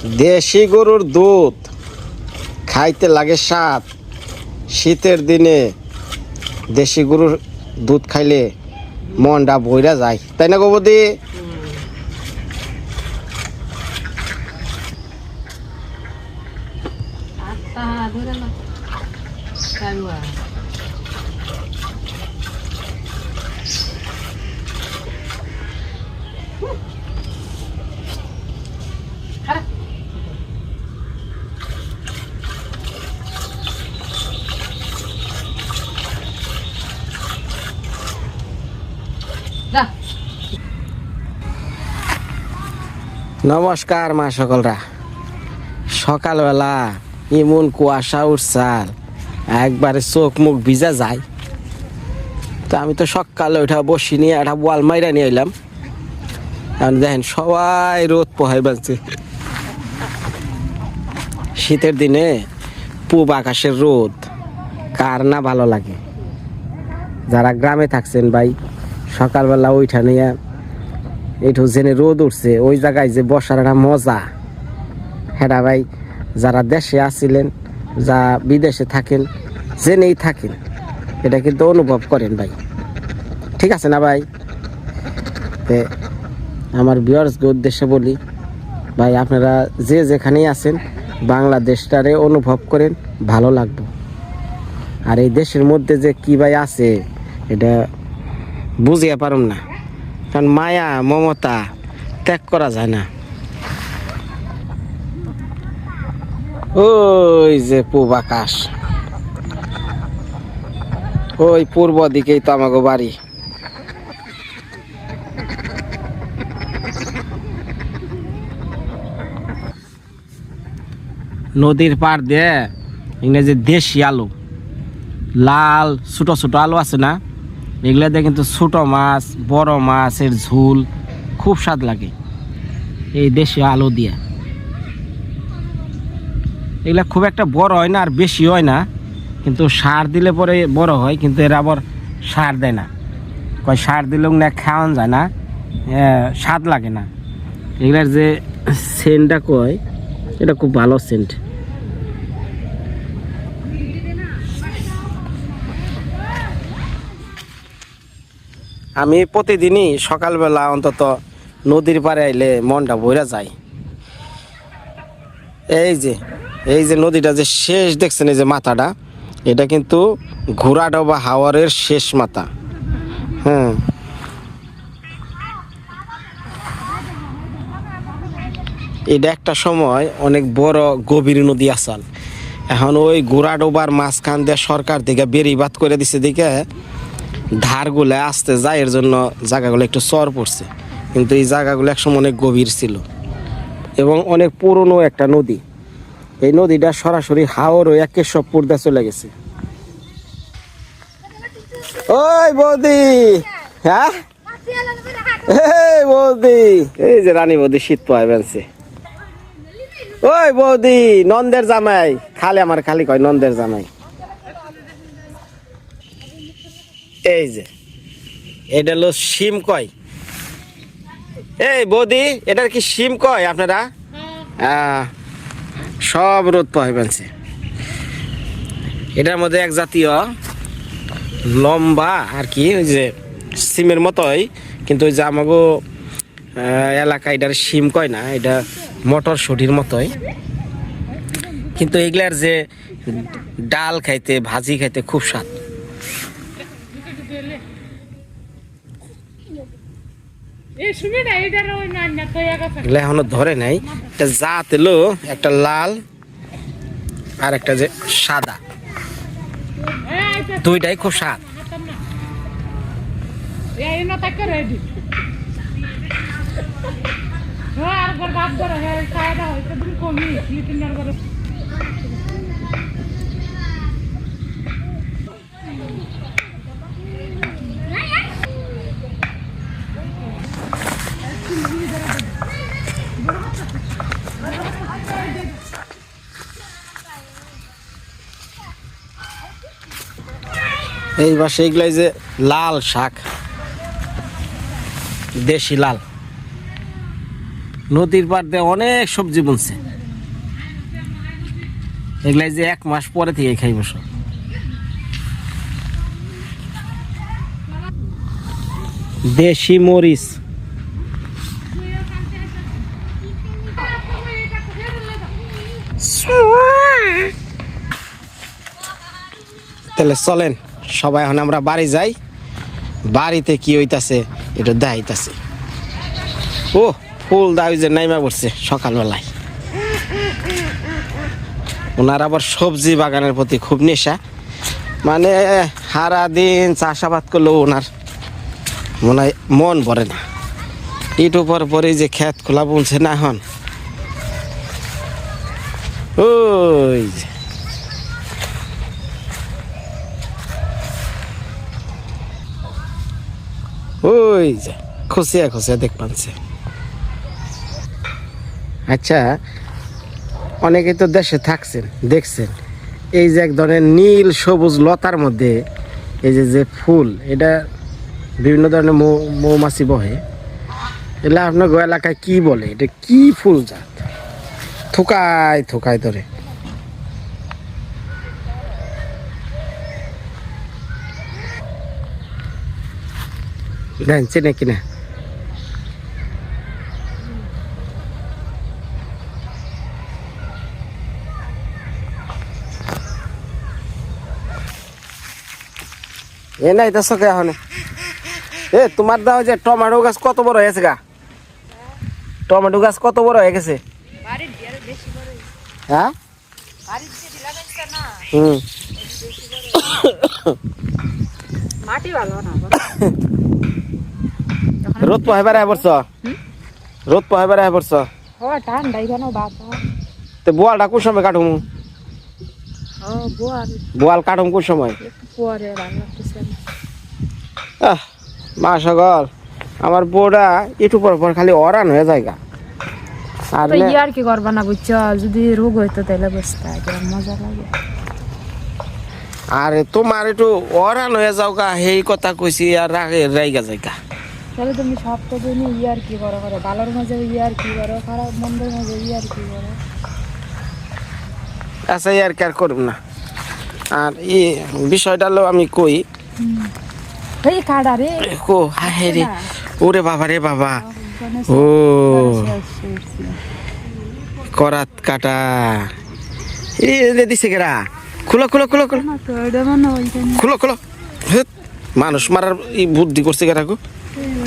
দেশি গরুর দুধ খাইতে লাগে স্বাদ। শীতের দিনে দেশি গরুর দুধ খাইলে মনটা বইরা যায়। তাই না গোবদি আত্মা ধরে না কালুয়া যা নমস্কার, মা সকলরা। সকালবেলা এমন কুয়াশা উঠছাল একবারে চোখ মুখ ভিজা যায়। তো আমি তো সকালে ওঠা বসি নিয়ে একটা ওয়াল মাইরা নিয়ে এলাম। এখন দেখেন সবাই রোদ পোহাই বাজছে শীতের দিনে পূব আকাশের রোদ, কার না ভালো লাগে? যারা গ্রামে থাকছেন ভাই সকালবেলা ওইটা নিয়ে এইটু জেনে রোদ উঠছে, ওই জায়গায় যে বসার একটা মজা। হ্যাঁ ভাই, যারা দেশে আসছিলেন যা বিদেশে থাকেন, জেনেই থাকেন। এটা কিন্তু অনুভব করেন ভাই। ঠিক আছে না ভাই? আমার বিয়ার্সকে উদ্দেশ্যে বলি, ভাই, আপনারা যে যেখানেই আছেন, বাংলাদেশটারে অনুভব করেন, ভালো লাগবে। আর এই দেশের মধ্যে যে কি ভাই আছে, এটা বুঝিয়ে পারুম না। কারণ মায়া, মমতা ত্যাগ করা যায় না। ওই যে পূব আকাশ। ওই পূর্ব দিকেই তো আমাকে বাড়ি। নদীর পার দিয়ে ইংরেজি দেশি আলু। লাল, ছোট ছোট আলু আছে না? এগুলা দিয়ে কিন্তু ছোটো মাছ, বড় মাছের ঝোল খুব স্বাদ লাগে। এই দেশি আলু দিয়ে। এগুলা খুব একটা বড় হয় না আর বেশি হয় না, কিন্তু সার দিলে পরে বড় হয়, কিন্তু এরা আবার সার দেয় না। কয় সার দিলেও না খাওয়ান যায় না স্বাদ লাগে না। এগুলার যে সেন্টটা কয়, এটা খুব ভালো সেন্ট আমি প্রতিদিনই সকালবেলা অন্তত নদীর পাড়ে আইলে মনটা ভরে যায়। এই যে এই যে নদীটা যে শেষ দেখছেন এই যে মাথাটা, এটা কিন্তু ঘোড়াডা বা হাওয়ারের শেষ মাথা। হ্যাঁ। এটা একটা সময় অনেক বড় গভীর নদী আসাল। এখন ওই ঘোড়াডোবার মাঝখান দিয়ে সরকার থেকে বেরিবাদ করে দিছে দিকে ধারগুলো আসতে যায় এর জন্য জায়গাগুলো একটু চর পড়ছে। কিন্তু এই জায়গাগুলো একসময় অনেক গভীর ছিল এবং অনেক পুরনো একটা নদী। এই নদীটা সরাসরি হাওর ও একে সবপুর দিয়ে চলে গেছে। ওই বৌদি হ্যাঁ? এই বৌদি। এই যে রানী বৌদি শীত পায় বেনছে। ওই বৌদি নন্দের জামাই। খালি আমার খালি কয় নন্দের জামাই। এই যে, এটা হলো শিম কয়। এই বৌদি, এটার কি শিম কয় আপনারা? সব রোদ পাওয়া পেলছে এটার মধ্যে এক জাতীয় লম্বা আর কি, ওই যে সিমের মতোই, কিন্তু ওই যে আমাকে এলাকা এটার শিম কয় না, এটা মটর শুটির মতোই। কিন্তু এগুলার যে ডাল খাইতে, ভাজি খাইতে খুব স্বাদ এই সুবিধা এইটার ওই না না তো এক আছে এগুলা এখনও ধরে নাই। একটা জাত এলো একটা লাল আর একটা যে সাদা। দুইটাই খুব স্বাদ। আর বাদ ধরে হ্যাঁ হয়েছে দিন কমি লিটিনার এই পাশে এগুলাই যে লাল শাক দেশি লাল। নদীর পার দিয়ে অনেক সবজি বুনছে। এগুলাই যে এক মাস পরে থেকে খাইব সব। দেশি মরিচ। তাহলে চলেন। সবাই এখন আমরা বাড়ি যাই। বাড়িতে কি হইতাছে, এটা দেখাইতাছে। ও, ফুল যে নাইমা পড়ছে সকালবেলায়। ওনার আবার সবজি বাগানের প্রতি খুব নেশা। মানে সারা দিন চাষাবাদ করলেও ওনার মনে হয় মন ভরে না। ইটু পর পরে যে ক্ষেত খোলা বলছে না এখন। ওই যে। ওই যে দেখ পাচ্ছে আচ্ছা অনেকে তো দেশে থাকছেন, দেখছেন। এই যে এক ধরনের নীল সবুজ লতার মধ্যে এই যে যে ফুল, এটা বিভিন্ন ধরনের মৌ- মৌমাছি বহে। এগুলা আপনার এলাকায় কি বলে? এটা কি ফুল জাত? থোকায় থোকায় ধরে। দেন চেনে কিনা এ নাই তো সকে এখন এ তোমার দাও যে টমেটো গাছ কত বড় হয়েছে গা টমেটো গাছ কত বড় হয়ে গেছে হ্যাঁ হুম মাটি ভালো না রোদ পোহাইবার আয় পড়ছ? রোদ আয় পড়ছ? ও ঠান্ডা তো বোয়ালটা কোন সময় কাটুম? বোয়াল। কাটুম কোন সময়? মা সকল আমার বউটা একটু পর পর খালি অরান হয়ে যায় গা। আর ইয়ার কি করবা না বুঝছ? যদি রোগ হইতো তাহলে বসতে মজা লাগে। আর তোমার একটু অরান হয়ে যাও গা সেই কথা কইছি আর রাগে রাইগা যায় গা তাহলে তুমি সপ্তাহ দিনে ইয়ার কি করো করো। ভালোর মাঝে ইয়ার কি করো খারাপ মন্দের মাঝে ইয়ার কি করো। আচ্ছা আর কেয়ার করুম না। আর ই বিষয়টা হলো আমি কই? এই কাড়া রে। কো হায় রে। ওরে বাবা রে বাবা। ও করাত কাটা। এ দিছে কেরা খুলো খুলো খুলো খুলো। খুলো খুলো। মানুষ মারার এই বুদ্ধি করছে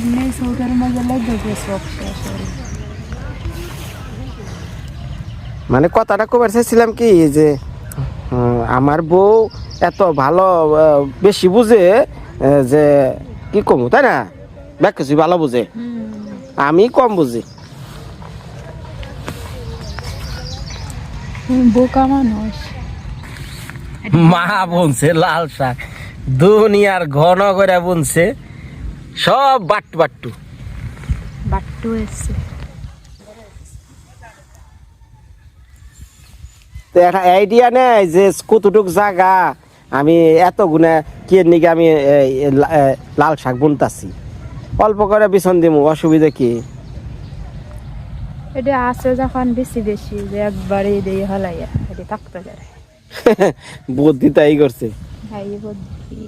কেরা গো মানে কথাটা কবার চাইছিলাম কি যে আমার বউ এত ভালো বেশি বুঝে যে কি কমু তাই না? ব্যাক কিছু ভালো বুঝে। আমি কম বুঝি। বোকা মানুষ। মা বুনছে লাল শাক। দুনিয়ার ঘন করে বুনছে। সব বাট্টু বাট্টু। বাট্টু এসছে। তো একটা আইডিয়া নেই যে কতটুক জায়গা আমি এত গুণে কি নিকে আমি লাল শাক বুনতাছি। অল্প করে বিছন দিমু অসুবিধা কি? এটা আছে যখন বেশি বেশি যে একবারে দিয়ে হলাইয়া এটা থাকতে পারে। বুদ্ধি তাই করছে। হাই বুদ্ধি।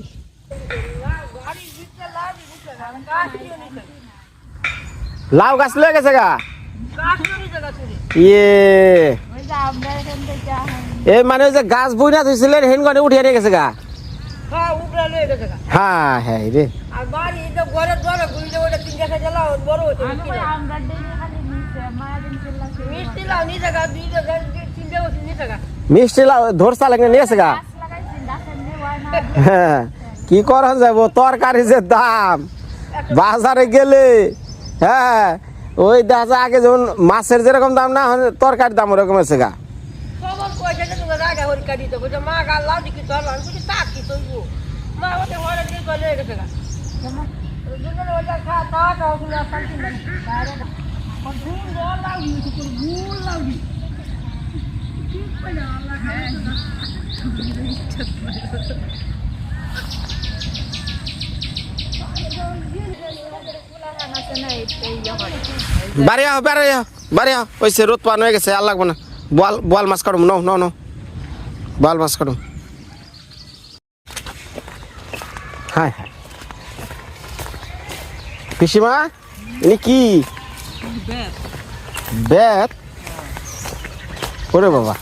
লাউ গাছ লয়ে গেছে গা? ইয়ে। এ মানে যে গাছ বই না থইছিলেন হেন গনে উঠিয়ে নিয়ে গেছে গা? হ্যাঁ হ্যাঁ রে। মিষ্টি লাউ ধরসা লাগে নিয়ে গেছে গা? হ্যাঁ। কি করা যাব তরকারি যে দাম। বাজারে গেলে হ্যাঁ ওই দেখা আগে যেমন মাছের যেরকম দাম না তরকারির দাম ওরকম আছে গা। ঠিক বাড়ি আহ বাড়ি আহ বাড়ি আহ। ওইসে রোদ পান হয়ে গেছে, আর লাগবো না। বল বল মাছ কাটুম নো নো নো বল মাছ কাটুম। হাই হাই। পিসিমা ইনি কি? বেত। ওরে বাবা।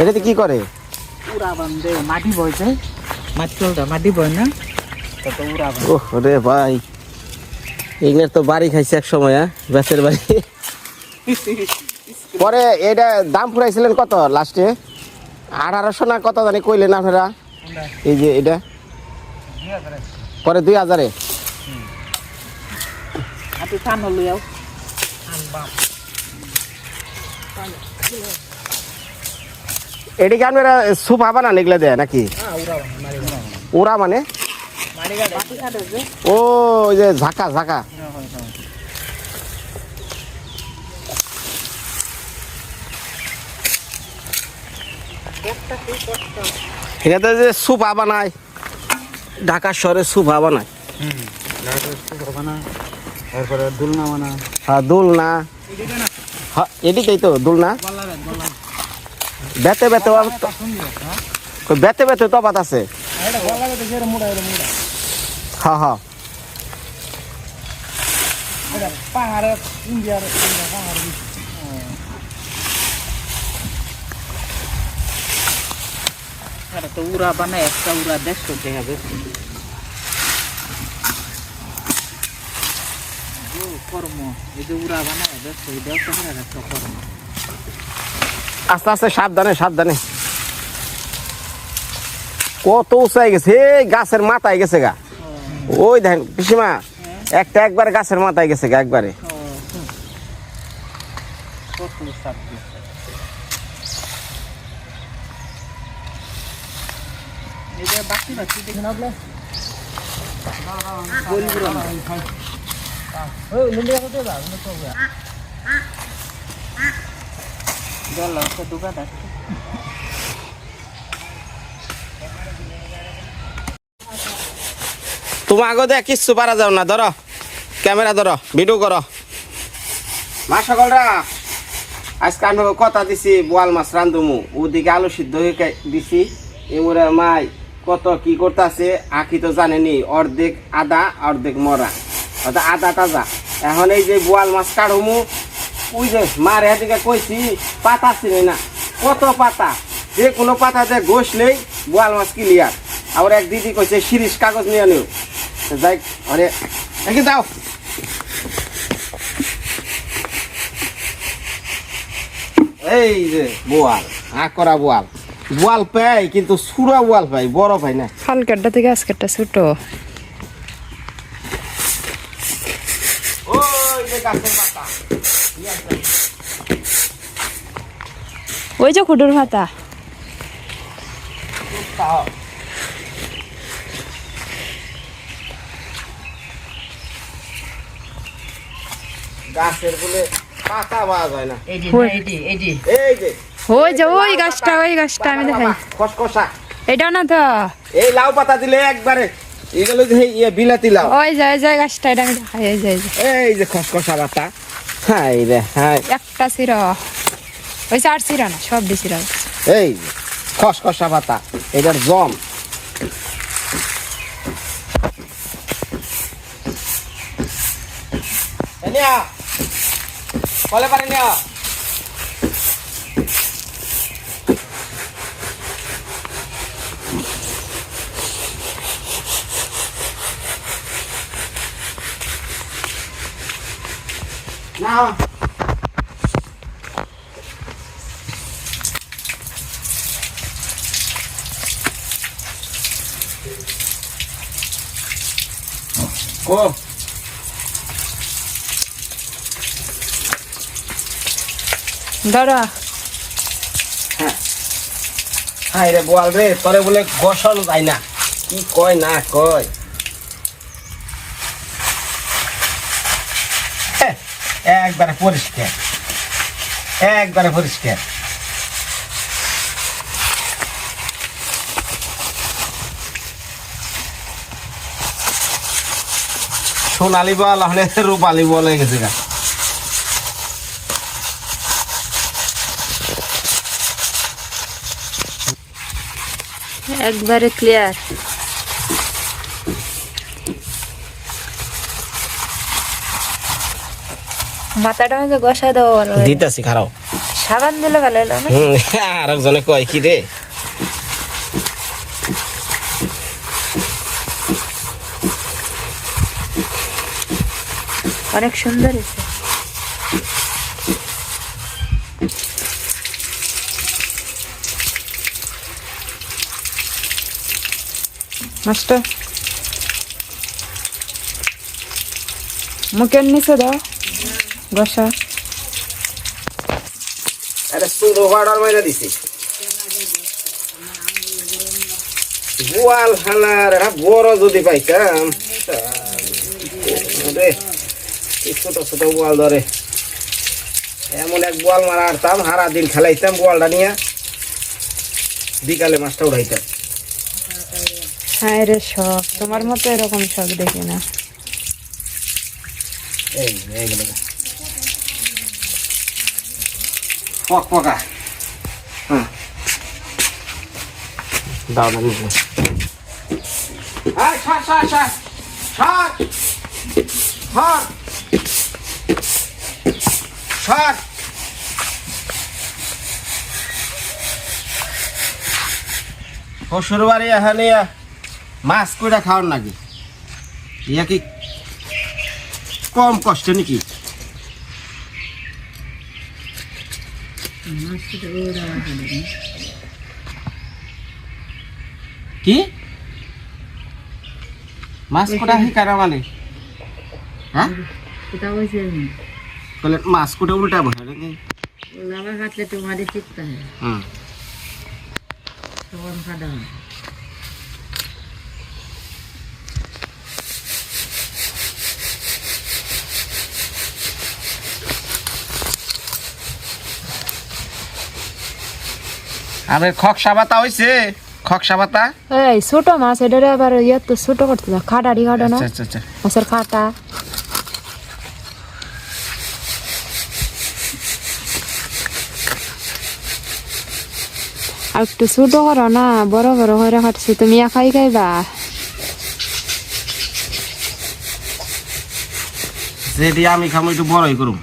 এটাতে কি করে? উড়া বান্ধে, মাটি বয়সে মাটি মাটি বয় না উড়া রে ভাই। এগুলোর তো বাড়ি খাইছে এক সময় হ্যাঁ? বেতের বাড়ি। পরে এটা দাম ফুরাইছিলেন কত লাস্টে? আঠারোশো না কত জানি কইলেন আপনারা? এই যে এটা। পরে দুই হাজারে। এটি কি আপনারা সুপ বানান এগুলো দেয় নাকি? ওরা মানে? ও, ওই যে ঝাঁকা ঝাঁকা। এটাতে যে সুপা বানায় ঢাকা শহরে সুপা বানায় মানা হ্যাঁ দোলনা হ্যাঁ এদিকেই তো দোলনা বেতে বেতে বেতে বেতে তো আছে। হ্যাঁ হ্যাঁ পাহাড়ে ইন্ডিয়ার পাহাড় এটা তো উড়া বানায় একটা উড়া দেড়শো টাকা বেশি ও, কর্ম এই যে উড়া বানায় দেড়শো দেড়শো টাকা একটা কর্ম আস্তে আস্তে সাবধানে সাবধানে। কত উঁচাই গেছে? এই গাছের মাথায় গেছে গা। ওই দেখেন পিসিমা একটা একবার গাছের মাথায় গেছে একবারে। জল আছে দোকান তোমার আগে দেখ কিচ্ছু পারা যাও না ধরো ক্যামেরা ধরো ভিডিও করো মা সকলরা, আজকে আমি কথা দিছি বোয়াল মাছ রান্ধুমু ওদিকে আলু সিদ্ধ হয়ে দিছি। এমরে মাই কত কি করতেছে আখি তো জানেনি অর্ধেক আদা অর্ধেক মরা অর্থাৎ আদা তাজা। এখন এই যে বোয়াল মাছ কাড়ুমু ওই যে মার এদিকে কইছি পাতা চিনি না। কত পাতা? যে কোনো পাতাতে ঘষলেই বোয়াল মাছ ক্লিয়ার আবার এক দিদি কইছে শিরিষ কাগজ নিয়ে নিও। যাই আরে একে দাও। এই যে বোয়াল আ করা বোয়াল। বোয়াল পাই কিন্তু সুরা বোয়াল পাই বড় পাই না। হালকাটা থেকে আজকেরটা ছোট। ওই যে গাছের পাতা। ওই যে খুডুর ভাতা গাছের বলে পাতা পাওয়া যায় না। এই যে ওই। এই যে এই যে। এই যে। ওই যে ওই গাছটা ওই গাছটা আমি দেখাই। খসখসা এটা না তো? এই লাউ পাতা দিলে একবারে এগুলো যে ইয়ে বিলাতি লাউ। ওই যে ওই যে গাছটা এটা আমি দেখাই এই যে এই যে। খসখসা পাতা। হ্যাঁ রে হ্যাঁ। একটা চিরা ওই চার চিরা না সব দিয়ে চিরা এই যে খসখসা পাতা এটার জম নিয়া কলে পারে নিয়া না ধরো হাই রে বোয়াল রে তোরে বলে গসল যায় না। কি কয় না কয়। হ্যাঁ, একবারে পরিষ্কার। একবারে পরিষ্কার। সোনালি বল হলে রূপালি বল হয়ে গেছে গা। একবারে ক্লিয়ার মাথাটা মধ্যে গসা দেওয়া ভালো। দিতেছি খারাপ সাবান দিলে ভালো হলো না? আর একজনে কয় কি রে? অনেক সুন্দর হয়েছে। মাস্টার মুখের নিচে দাও। গসা আরে সুন্দর অর্ডার মাইরা দিছি। গোয়াল হালার এটা বড় যদি পাইতাম রে ছোট ছোট বল ধরে। এমন এক বল মারা আরতাম সারা দিন খেলাইতাম বলটা নিয়ে। বিকালে মাছটা উড়াইতাম। হ্যাঁ রে শখ তোমার মতো এরকম শখ দেখি না। হ্যাঁ ছাড় শ্বশুর বাড়ি এখানে মাছ কইরা খাওয়ার নাকি? ইয়া কি কম কষ্ট নাকি? কি? মাছ কোটা শিকারা মানে হ্যাঁ? বলে মাছ কোটা উল্টা বসে নাকি? লাভা কাটলে তোমারই চিপতে হয়। খাদা আবার খকসা পাতা হইছে? খকসা পাতা এই ছোট মাছ এটারে আবার ইয়ে তো ছোট করতে দাও। খাটারি খাটো না? আচ্ছা আচ্ছা আচ্ছা। মাছের খাটা। আর একটু ছোট করো না? বড় বড় করে কাটছি তুমি একাই খাইবা? যেটি আমি খামো একটু বড়ই করুম।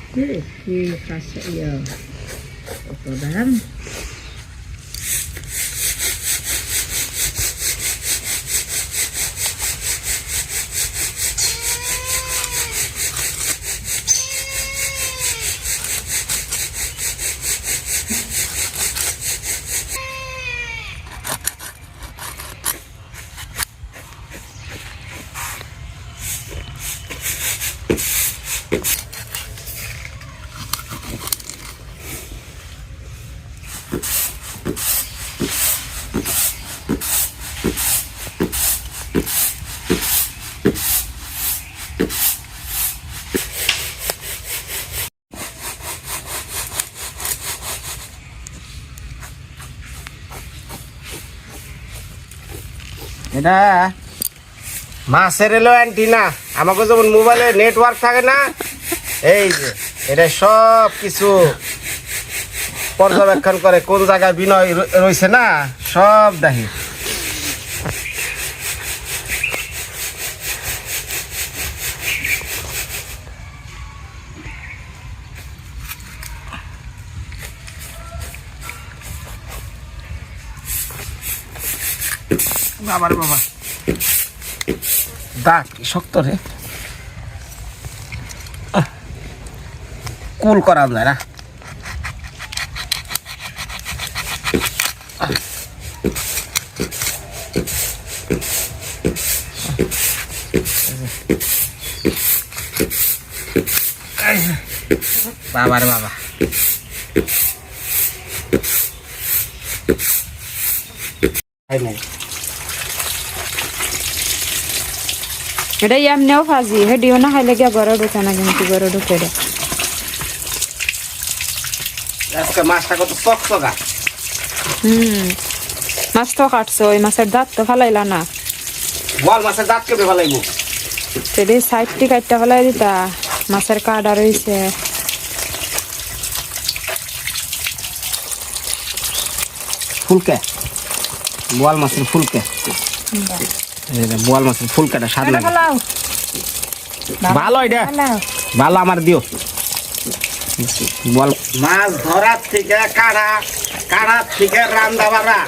এটা? মাছের এলো অ্যান্টিনা আমাকে যেমন মোবাইলে নেটওয়ার্ক থাকে না, এই যে, এটা সব কিছু পর্যবেক্ষণ করে কোন জায়গায় বিনয় রয়েছে না, সব দেখি। বাবার বাবা। দাগ শক্ত রে। কুল করা যায় না। বাবা। হয় নাই। এটা এমনিও ফাজি হেডিও না খাইলে গিয়া ঘরে ঢুকে না কিন্তু ঘরে ঢুকে রে আজকে মাছটা কত চকচকা। হুম। মাছ তো কাটছো ওই মাছের দাঁত তো ফালাইলা না। বল মাছের দাঁত কেটে ফেলাইব। সেটি সাইডটি কাটটা ফেলাই দিতা মাছের কাটা রয়েছে ফুলকে। বোয়াল মাছের ফুলকে। বোয়াল মাছের ফুলকাটা স্বাদ লাগে। ভালো এটা। ভালো আমার দিও। বল মাছ ধরার থেকে কাড়া কাড়ার থেকে রান্না বাড়া।